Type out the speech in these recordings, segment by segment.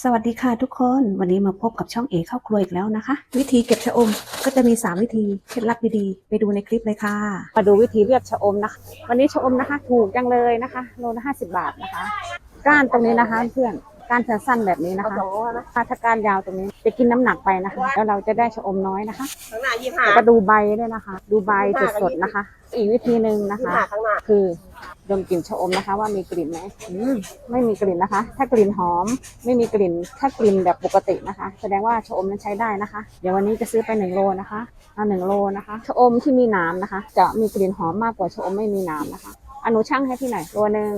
สวัสดีค่ะทุกคนวันนี้มาพบกับช่องเอเข้าครัวอีกแล้วนะคะ วิธีเก็บชะอมก็จะมี 3 วิธีเคล็ดลับดีๆไปดูในคลิปเลยค่ะ มาดูวิธีเลือกชะอมนะคะ วันนี้ชะอมนะคะ ถูกจังเลยนะคะโลละ50บาทนะคะ ก้านตรงนี้นะคะเพื่อนก้านสั้นๆแบบนี้นะคะถ้าก้านยาวตรงนี้จะกินน้ำหนักไปนะคะ แล้วเราจะได้ชะอมน้อยนะคะข้างหน้ายี่ห้าแล้วก็ดูใบด้วยนะคะ ดูใบสดๆนะคะ อีกวิธีหนึ่งนะยี่คะห้าข้างหน้าคือ ดมกลิ่นชะอมนะคะ ว่ามีกลิ่นไหมอืมไม่มีกลิ่นนะคะ ถ้ากลิ่นหอมไม่มีกลิ่น ถ้ากลิ่นแบบปกตินะคะ แสดงว่าชะอมนั้นใช้ได้นะคะ เดี๋ยววันนี้จะซื้อไปหนึ่งโลนะคะเอาหนึ่งโลนะคะชะอมที่มีนามนะคะ จะมีกลิ่นหอมมากกว่าชะอมไม่มีนามนะคะอนุช่างให้พี่ไหน่อยโลหนึ่ง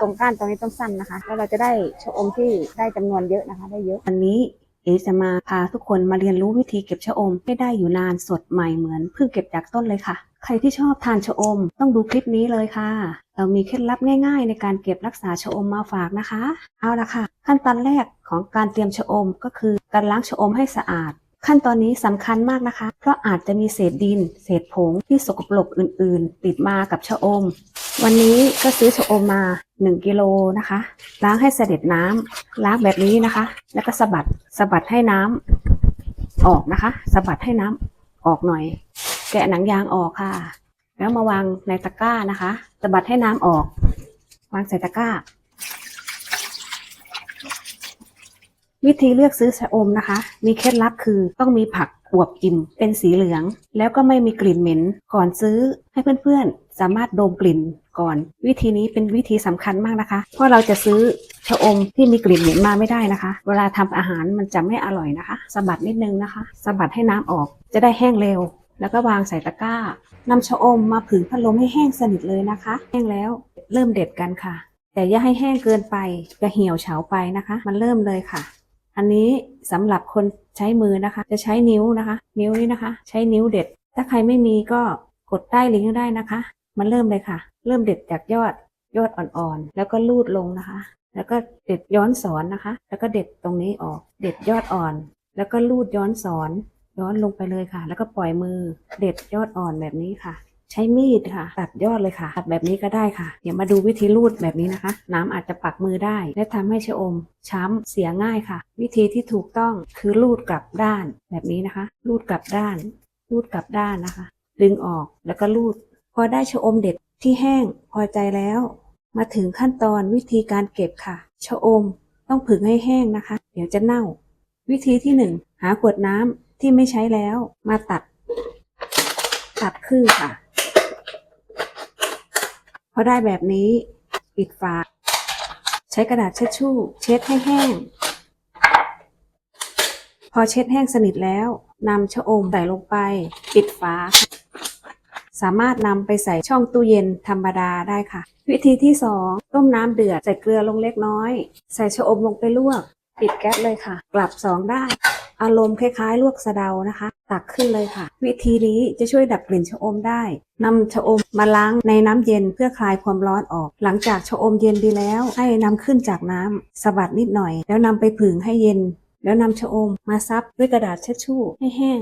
ตรงก้านตรงนี้ต้องสั้นนะคะ แล้วเราจะได้ชะอมที่ได้จำนวนเยอะนะคะ ได้เยอะวันนี้ เอจะมาพาทุกคนมาเรียนรู้วิธีเก็บชะอมให้ได้อยู่นานสดใหม่เหมือนเพิ่งเก็บจากต้นเลยค่ะ ใครที่ชอบทานชะอม ต้องดูคลิปนี้เลยค่ะ เรามีเคล็ดลับง่าย ๆ ในการเก็บรักษาชะอมมาฝากนะคะ เอาละค่ะ ขั้นตอนแรกของการเตรียมชะอมก็คือการล้างชะอมให้สะอาด ขั้นตอนนี้สำคัญมากนะคะ เพราะอาจจะมีเศษดิน เศษผงที่สกปรกอื่น ๆ ติดมากับชะอม วันนี้ก็ซื้อชะอมมา 1กิโลนะคะ ล้างให้เสด็จน้ำล้างแบบนี้นะคะ แล้วก็สะบัดสะบัดให้น้ำออกนะคะสะบัดให้น้ำออกหน่อย แกะหนังยางออกค่ะ แล้วมาวางในตะกร้านะคะสะบัดให้น้ำออก วางใส่ตะกร้า วิธีเลือกซื้อชะอมนะคะ มีเคล็ดลับคือต้องมีผักอวบอิ่มเป็นสีเหลือง แล้วก็ไม่มีกลิ่นเหม็น ก่อนซื้อให้เพื่อนๆ สามารถดมกลิ่น ก่อน วิธีนี้เป็นวิธีสำคัญมากนะคะ เพราะเราจะซื้อชะอมที่มีกลิ่นเหม็นมาไม่ได้นะคะ เวลาทำอาหารมันจะไม่อร่อยนะคะสะบัดนิดนึงนะคะสะบัดให้น้ำออก จะได้แห้งเร็ว แล้วก็วางใส่ตะกร้านำชะอมมาผึ่งพัดลมให้แห้งสนิทเลยนะคะ แห้งแล้วเริ่มเด็ดกันค่ะ แต่อย่าให้แห้งเกินไปจะเหี่ยวเฉาไปนะคะ มันเริ่มเลยค่ะ อันนี้สำหรับคนใช้มือนะคะ จะใช้นิ้วนะคะ นิ้วนี้นะคะ ใช้นิ้วเด็ด ถ้าใครไม่มีก็กดใต้ลิงก์ได้นะคะ มันเริ่มเลยค่ะ เริ่มเด็ดจากยอดยอดอ่อนๆ แล้วก็ลูดลงนะคะ แล้วก็เด็ดย้อนสอนนะคะ แล้วก็เด็ดตรงนี้ออก เด็ดยอดอ่อน แล้วก็ลูดย้อนสอน ย้อนลงไปเลยค่ะ แล้วก็ปล่อยมือ เด็ดยอดอ่อนแบบนี้ค่ะ ใช้มีดค่ะ ตัดยอดเลยค่ะ ตัดแบบนี้ก็ได้ค่ะ เดี๋ยวมาดูวิธีรูดแบบนี้นะคะ น้ำอาจจะปักมือได้ และทำให้ชะอม ช้ำเสียง่ายค่ะ วิธีที่ถูกต้องคือรูดกลับด้านแบบนี้นะคะ รูดกลับด้าน รูดกลับด้านนะคะ ดึงออกแล้วก็รูด พอได้ชะอมเด็ดที่แห้งพอใจแล้ว มาถึงขั้นตอนวิธีการเก็บค่ะ ชะอมต้องผึ่งให้แห้งนะคะ เดี๋ยวจะเน่า วิธีที่หนึ่งหาขวดน้ำที่ไม่ใช้แล้ว มาตัด ตัดครึ่งค่ะ พอได้แบบนี้ ปิดฝา ใช้กระดาษเช็ดชู่ เช็ดให้แห้ง พอเช็ดแห้งสนิทแล้วนำชะอมใส่ลงไป ปิดฝา สามารถนำไปใส่ช่องตู้เย็นธรรมดาได้ค่ะ วิธีที่ 2 ต้มน้ำเดือดใส่เกลือลงเล็กน้อย ใส่ชะอมลงไปลวก ปิดแก๊สเลยค่ะ กลับสองด้ อารมณ์คล้ายๆ ลวกสะเดานะคะ ตักขึ้นเลยค่ะ วิธีนี้จะช่วยดับกลิ่นชะอมได้นำชะอมมาล้างในน้ำเย็นเพื่อคลายความร้อนออก หลังจากชะอมเย็นดีแล้ว ให้นำขึ้นจากน้ำสะบัดนิดหน่อย แล้วนำไปผึ่งให้เย็น แล้วนำชะอมมาซับด้วยกระดาษเช็ดชู่ให้แห้ง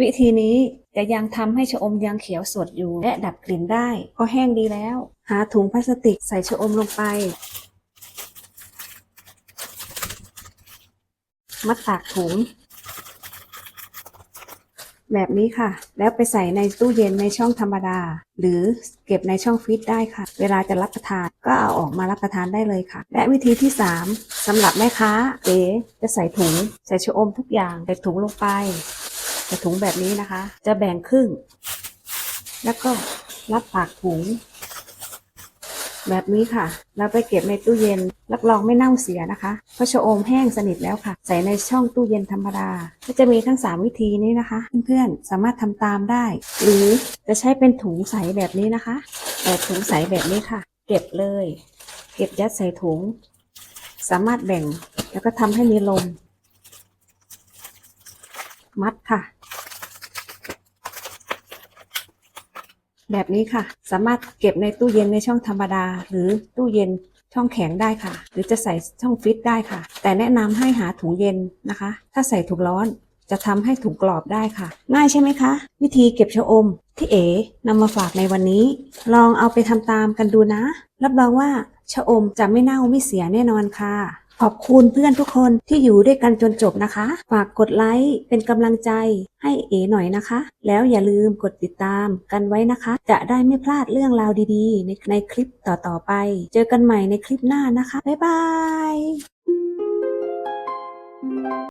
วิธีนี้ จะยังทำให้ชะอมยังเขียวสดอยู่ และดับกลิ่นได้พอแห้งดีแล้ว หาถุงพลาสติกใส่ชะอมลงไป มัดปากถุง แบบนี้ค่ะ แล้วไปใส่ในตู้เย็นในช่องธรรมดา หรือเก็บในช่องฟรีซได้ค่ะ เวลาจะรับประทานก็เอาออกมารับประทานได้เลยค่ะ และวิธีที่ 3สำหรับแม่ค้าเก๋จะใส่ถุง ใส่ชะอมทุกอย่างใส่ถุงลงไป ใส่ถุงแบบนี้นะคะ จะแบ่งครึ่ง แล้วก็รับปากถุง แบบนี้ค่ะแล้วไปเก็บในตู้เย็น รับรองไม่เน่าเสียนะคะเพราะชะอมแห้งสนิทแล้วค่ะ ใส่ในช่องตู้เย็นธรรมดา ก็จะมีทั้ง 3 วิธีนี้นะคะ เพื่อนๆ สามารถทำตามได้ หรือจะใช้เป็นถุงใสแบบนี้นะคะ แบบถุงใสแบบนี้ค่ะ เก็บเลย เก็บยัดใส่ถุง สามารถแบ่งแล้วก็ทำให้มีลมมัดค่ะ แบบนี้ค่ะ สามารถเก็บในตู้เย็นในช่องธรรมดา หรือตู้เย็นช่องแข็งได้ค่ะ หรือจะใส่ช่องฟิตได้ค่ะ แต่แนะนำให้หาถุงเย็นนะคะ ถ้าใส่ถุงร้อนจะทำให้ถุงกรอบได้ค่ะ ง่ายใช่ไหมคะ วิธีเก็บชะอมที่เอ๋นำมาฝากในวันนี้ ลองเอาไปทำตามกันดูนะ รับรองว่าชะอมจะไม่เน่าไม่เสียแน่นอนค่ะ ขอบคุณเพื่อนทุกคนที่อยู่ด้วยกันจนจบนะคะ ฝากกดไลค์เป็นกำลังใจให้เอ๋หน่อยนะคะ แล้วอย่าลืมกดติดตามกันไว้นะคะ จะได้ไม่พลาดเรื่องราวดีๆ ในในคลิปต่อๆไป เจอกันใหม่ในคลิปหน้านะคะ บ๊ายบาย